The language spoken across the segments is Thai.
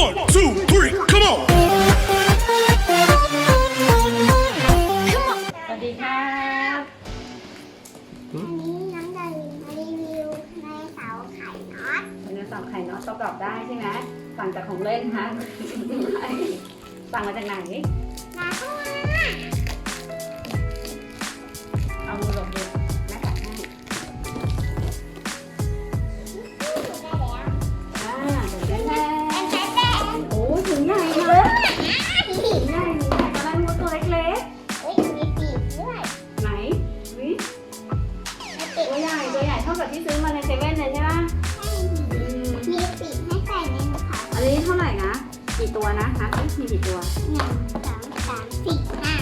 One, two, three, come on. สวัสดีครับอันนี้น้องดารินมารีวิวในเสาไข่น็อตวันนี้สั่งไข่น็อตประกอบได้ใช่ไหมสั่งจากของเล่นฮะ สั่งมาจากไหน มาเข้าม กี่ตัวนะฮะมีกี่ตัวหนึ่งสองสามสี่ห้า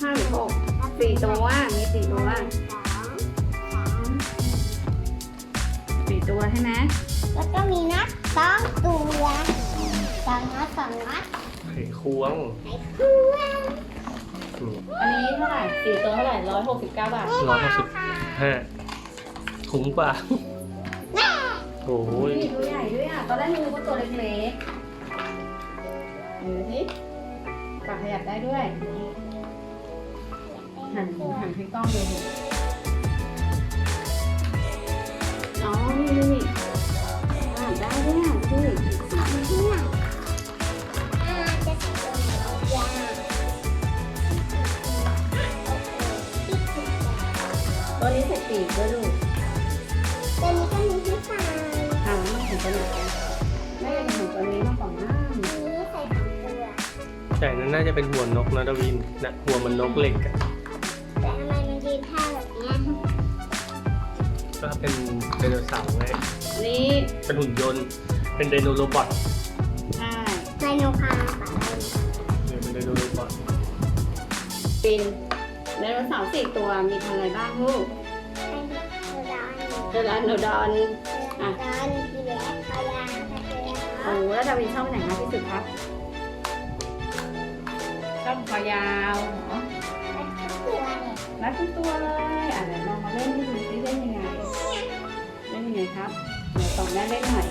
ห้าหรือหกสี่ตัวมีสี่ตัวสองสามสี่ตัวใช่ไหมแล้วก็มีน็อตสองตัวสองน็อตสองน็อตไขควงไขควงอันนี้เท่าไหร่สี่ตัวเท่าไหร่ร้อยหกสิบเก้าบาทร้อยหกสิบห้าคุ้มกว่าแม่โอ้ยนี่ตัวใหญ่ด้วยอะตอนแรกนึกว่าตัวเล็กๆ ดูสิปากขยับได้ด้วย หันหันให้กล้องดูอ๋อ นี่นี่นี่อ่าได้ด้วยอะดู นั้นน่าจะเป็นหัวนกนะดาวินนะหัวมันนกเหล็กอะแต่ทำไมมันยืนท่าแบบเนี้ยก็เป็นไดโนเสาร์ไงนี่เป็นหุ่นยนต์ เป็นไดโนโรบอทใช่ไดโนคาร์ปะเนี่ยเป็นไดโนโรบอทปินไดโนเสาร์สี่ตัวมีพันธุ์อะไรบ้างลูกไดโนดอนเดลานโนดอนดอนทีแรกคอยาวคาเจโอ้แล้วดาวินชอบไหนมากที่สุดครับ ชอบคอยาวเหรอตัวเนี่ยรักทุกตัวเลยอะเดี๋ยวลองมาเล่นให้ดูซิเล่นยังไงเล่นยังไงครับเดี๋ยวต่อแม่เล่นหน่อย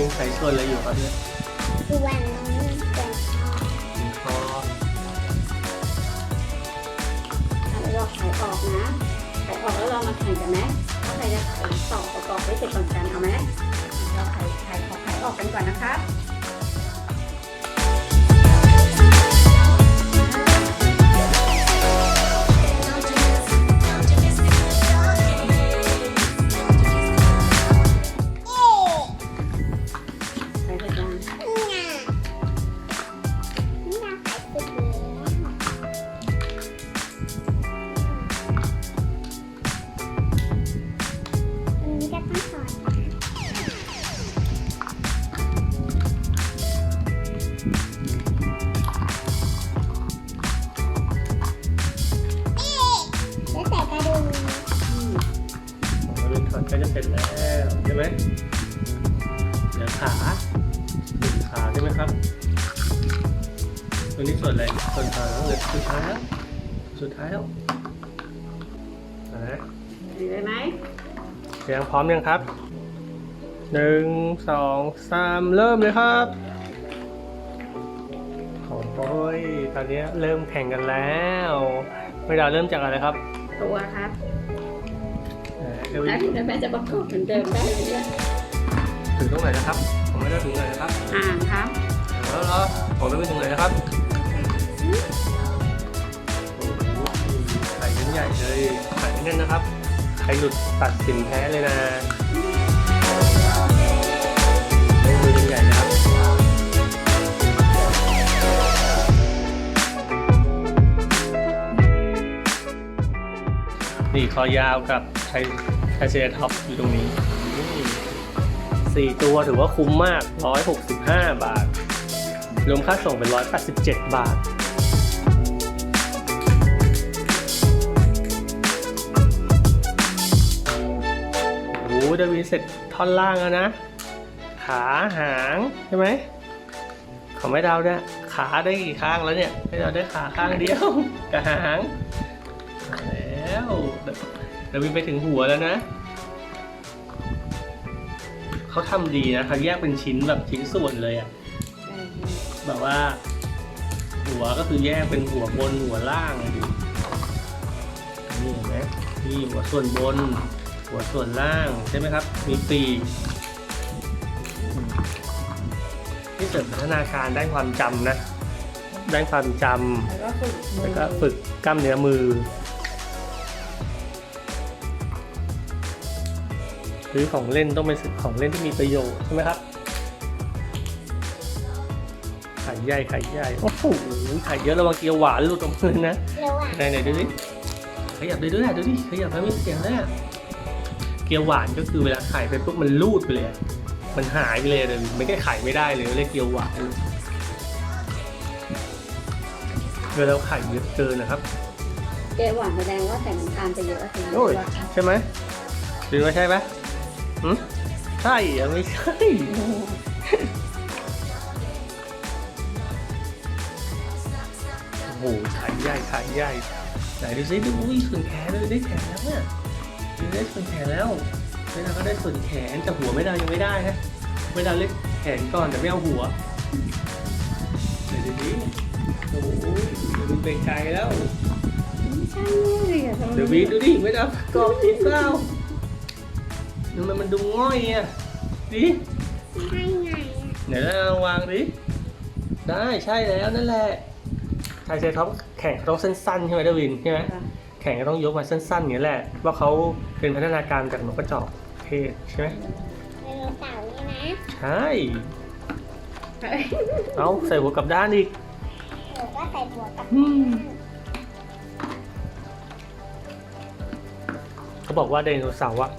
ยังใส่ชวนอะไรอยู่ครับเนี่ยส่วนนี้ส่วนคอมีทอเราขายออกนะขายออกแล้วเรามาแข่งกันไหมว่าใครจะขายต่อประกอบได้เสร็จก่อนกันเอาไหมเราขายขายขอขายออกกันก่อนนะคะ ตัวนี้ส่วนอะไรส่วนขาเหลือสุดท้ายแล้วสุดท้ายแล้วนะดีเลยไหมเสียงพร้อมยังครับหนึ่งสองสามเริ่มเลยครับโอ้ยตอนนี้เริ่มแข่งกันแล้วไม่ดาวเริ่มจากอะไรครับ ตัวครับเอ่อเอวิแล้วแม่จะประกอบเหมือนเดิมได้ไหมเนี่ยงไหนนะครับของไม่ได้ถึงไหนนะครับ อ่านครับ แล้วแล้วของไม่ถึงไหนนะครับ ใหญ่เลยไข่แน่นนะครับ ใครหลุดตัดสินแพ้เลยนะในมือยังใหญ่นะครับนี่คอยาวกับไทไทเซราท็อปอยู่ตรงนี้สี่ตัวถือว่าคุ้มมาก 165 บาท รวมค่าส่งเป็น 187 บาท โอ้โหดาวินเสร็จท่อนล่างแล้วนะ ขาหางใช่ไหมของแม่ดาวเนี่ยขาได้กี่ข้างแล้วเนี่ยแม่ดาวได้ขาข้างเดียวกับหางแล้วดาวินไปถึงหัวแล้วนะเขาทำดีนะเขาแยกเป็นชิ้นแบบชิ้นส่วนเลยอะแบบว่า หัวก็คือแยกเป็นหัวบนหัวล่างดินี่เห็นไหมนี่หัวส่วนบน หัวส่วนล่างใช่ไหมครับ มีปีกอืมนี่เสริมพัฒนาการด้านความจำนะด้านความจำแล้วก็ฝึกมือแล้วก็ฝึกกล้ามเนื้อมือซื้อของเล่นต้องเป็นของเล่นที่มีประโยชน์ใช่ไหมครับไข่ใหญ่ไข่ใหญ่โอ้โหไข่เยอะระวังเกียวหวานหลุดออกมาเลยนะเร็วอะไหนไหนดูดิขยับเลยด้วยอะดูดิขยับแล้วไม่เสียงแล้วอะเกียวหวานก็คือเวลาไข่ไปปุ๊บมันลูดไปเลยอะมันหายไปเลยเลยไม่ได้ไข่ไม่ได้เลยเรียกเกียวหวานเวลาไข่เยอะเกินนะครับ เกหวานแสดงว่าแต่น้ำตาลจะเยอะสิโอ้ยใช่ไหมหรือว่าใช่ไหมหืมใช่อะไม่ใช่โอ้โหขายใหญ่ขายใหญ่ไหนดูซิดูอุ้ยส่วนแขนเลยได้แขนแล้วเนี่ยดู ได้ส่วนแขนแล้วไม่ดาก็ได้ส่วนแขนแต่หัวไม่ดายังไม่ได้นะไม่ดาเล็กแขนก่อนแต่ไม่เอาหัวเดี๋ยวดูดิโอ้โหเดี๋ยวดูเป็นไกลแล้วไม่ใช่เลยอะทำไมเดี๋ยววีดูดิไม่ได้กรอบผิดเปล่าทำไมมันดูง่อยอะดิให้ไงอะเดี๋ยวเราวางดิได้ใช่แล้วนั่นแหละไทยเซท็อปแข่งเขาต้องสั้นๆใช่ไหมเดวินใช่ไหม แข่งก็ต้องยกมาสั้นๆอย่างนี้แหละ ว่าเขาเป็นพัฒนาการจากนกกระจอกเทศใช่ไหมไดโนเสาร์นี่นะใช่ เอาใส่หัวกลับด้านอีกหรือว่าใส่หัวกับอืมเขาบอกว่าไดโนเสาร์อะ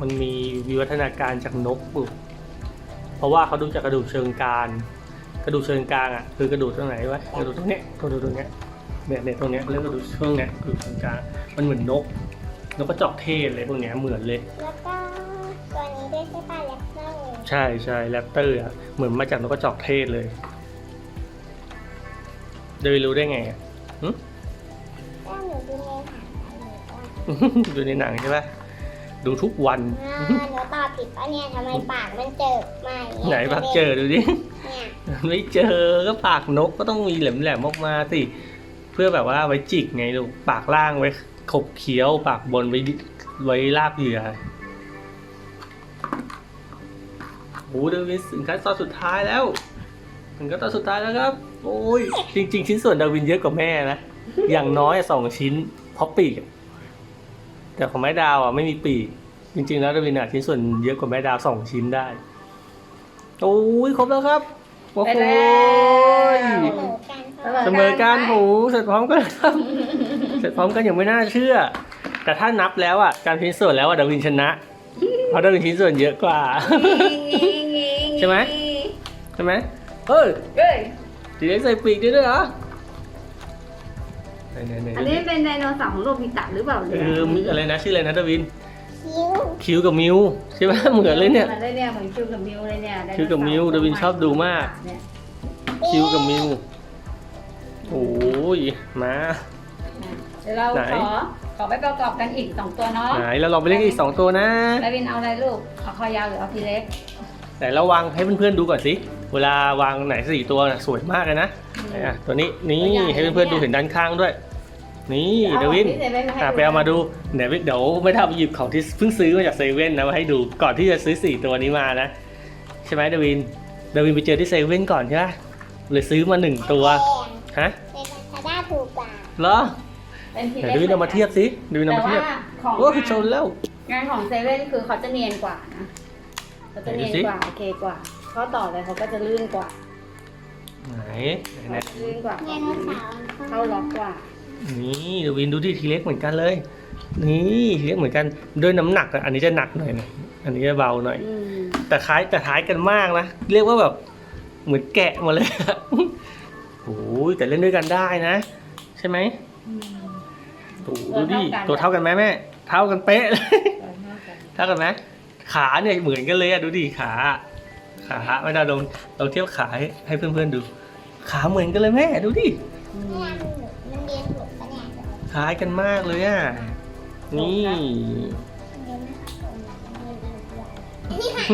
มันมีวิวัฒนาการจากนกบุเพราะว่าเขาดูจากกระดูกเชิงกรานกระดูกเชิงกรานอะคือกระดูกตรงไหนวะกระดูกตรงเนี้ยกระดูกตรงเนี้ย เนี่ยเนี่ยตรงเนี้ยเรียกกระดูกช่วงเนี้ยกระดูกเชิงกรานมันเหมือนนกนกกระจอกเทศเลยพวกเนี้ยเหมือนเลย แล้วก็ตัวนี้ด้วยใช่ป่ะแรปเตอร์ใช่ใช่แรปเตอร์อะเหมือนมาจากนกกระจอกเทศเลยเดวิรู้ได้ไงอะหึก็หนูดูในหางหนูก็ดูในหนังใช่ปะดูทุกวัน อ่าหนูตอบผิดปะเนี่ยทำไมปากมันเจอมาอย่างไหนเงี้ยพักเจอดูดิ เนี่ย ไม่เจอก็ปากนกก็ต้องมีแหลมๆออกมาสิ เพื่อแบบว่าไว้จิกไงลูกปากล่างไว้ขบเคี้ยว ปากบนไว้ไว้ลากเหยื่อโอ้เดวินถึงขั้นตอนสุดท้ายแล้ว ถึงขั้นตอนสุดท้ายแล้วครับ โอ้ยจริง ๆ ชิ้นส่วนดาวินเยอะกว่าแม่นะอย่างน้อยสองชิ้นเพราะปีกแต่ของแม่ดาวอะไม่มีปีกจริง ๆ แล้วดาวินอะชิ้นส่วนเยอะกว่าแม่ดาวสองชิ้นได้โอ้ยครบแล้วครับโอ้ไปโหแล้ว เสมอกันเพราะเสมอกันโหเสร็จพร้อมกันครับ เสร็จพร้อมกันอย่างไม่น่าเชื่อ แต่ถ้านับแล้วอะการชิ้นส่วนแล้วอะดาวินชนะ เพราะดาวินชิ้นส่วนเยอะกว่า ใช่ไหมใช่ไหมเฮ้ยเอ้ยทีเล็กใส่ปีกด้วยด้วยเหรอไหนไหนอันไหนนี้เป็นไดโนเสาร์ของโลบิตะหรือเปล่าเออมีอะไรนะชื่ออะไรนะดาวินคิ้วคิวกับมิวใช่ไหมเหมือนเลยเนี่ยเหมือนเลยเนี่ยเหมือนคิวกับมิวเลยเนี่ยไโนเสาร์คิวกับมิวดาวินชอบดูมากเนี่ยคิวกับมิว โอ้ยมา เดี๋ยวเราไหน ขอขอไปประกอบกันอีกสองตัวเนาะไหนเราลองไปเล่นกันอีกสองตัวนะดาวินเอาอะไรลูกเอาคอยาวหรือเอาทีเล็กไหนเราวางให้เพื่อนๆดูก่อนสิ เวลาวางไหนสี่ตัวน่ะสวยมากเลยนะไหนอะตัวนี้นี่ให้เพื่อนๆดูเห็นด้านข้างด้วย นี่เดวินอาของที่เซเว่นมาให้อะดูไปเอามาดูเดี๋ยวเดี๋ยวไม่ทำหยิบของที่เพิ่งซื้อมาจากเซเว่นนะมาให้ดูก่อนที่จะซื้อสี่ตัวนี้มานะ ใช่ไหมเดวินเดวินไปเจอที่เซเว่นก่อนใช่ไหมเลยซื้อมาหนึ่งตัวฮะ เหรอเป็นทีเดี๋ยวเดวินเอามาเทียบสิเดวินเอาแต่มาเทียบว่าของโอ้ยชนแล้ว งานของเซเว่นคือเขาจะเนียนกว่านะเขาจะเนียนไหนดูสิกว่าโอเคกว่าเขาต่อเลยเขาก็จะลื่นกว่าไหนไหนลื่นกว่าไดโนเสาร์เข้าล็อกกว่า นี่เดวินดูที่ทีเล็กเหมือนกันเลย นี่ทีเล็กเหมือนกันด้วยน้ำหนักอะอันนี้จะหนักหน่อยนะอันนี้จะเบาหน่อย อืมแต่คล้ายแต่ท้ายกันมากนะ เรียกว่าแบบเหมือนแกะมาเลยอะ โอ้ยแต่เล่นด้วยกันได้นะใช่ไหมโอ้โหดูดิตัวเท่ากันไหมแม่ เท่ากันเป๊ะเลยเท่ากันไหมขาเนี่ยเหมือนกันเลยอะดูดิขา ขาไม่ได้ลองลองเทียบขาให้ให้เพื่อนๆดู ขาเหมือนกันเลยแม่ดูดิไม่ยมันหลุดมันเรียนหลุดปะเนี่ยคล้ายกันมากเลยอะนี่มันเรียนไม่ค่อยตรงนะมันเรียนหลุดเลยนี่ค่ะ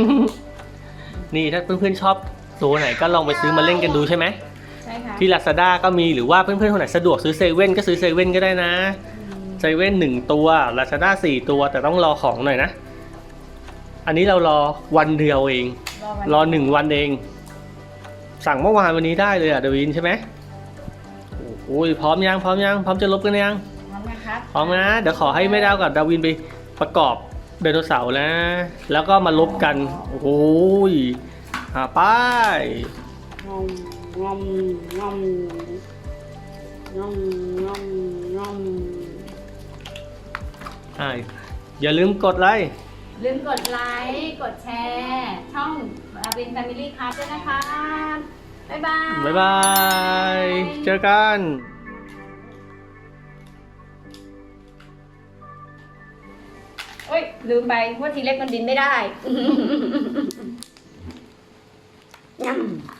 นี่ถ้าเพื่อนๆชอบตัวไหนก็ลองไปซื้อมาเล่นกันดูใช่ไหมใช่ค่ะ ที่ Lazada ก็มีหรือว่าเพื่อนๆคนไหนสะดวกซื้อเซเว่นก็ซื้อเซเว่นก็ได้นะอืมเซเว่นหนึ่งตัว Lazada สี่ตัวแต่ต้องรอของหน่อยนะ อันนี้เรารอวันเดียวเองวันรอหนึ่งวันเอง สั่งเมื่อวานวันนี้ได้เลยอะเดวินใช่ไหมโอ้ยพร้อมยังพร้อมยังพร้อมจะลบกันยังพร้อมนะครับพร้อมนะเดี๋ยวขอให้แม่ดาวกับดาวินไปประกอบไดโนเสาร์นะ แล้วก็มาลบกัน โอ้โหยอ่าไป้าย งอมงอมงอมงอมงอมงอมอ่าอย่าลืมกดไลค์ ลืมกดไลค์ กดแชร์ ช่องอาบินแฟมิลี่คัสด้วยนะคะ บ๊ายบาย บ๊ายบาย เจอกันเอ้ย ลืมไปว่าทีเล็กมันบินไม่ได้ ยำ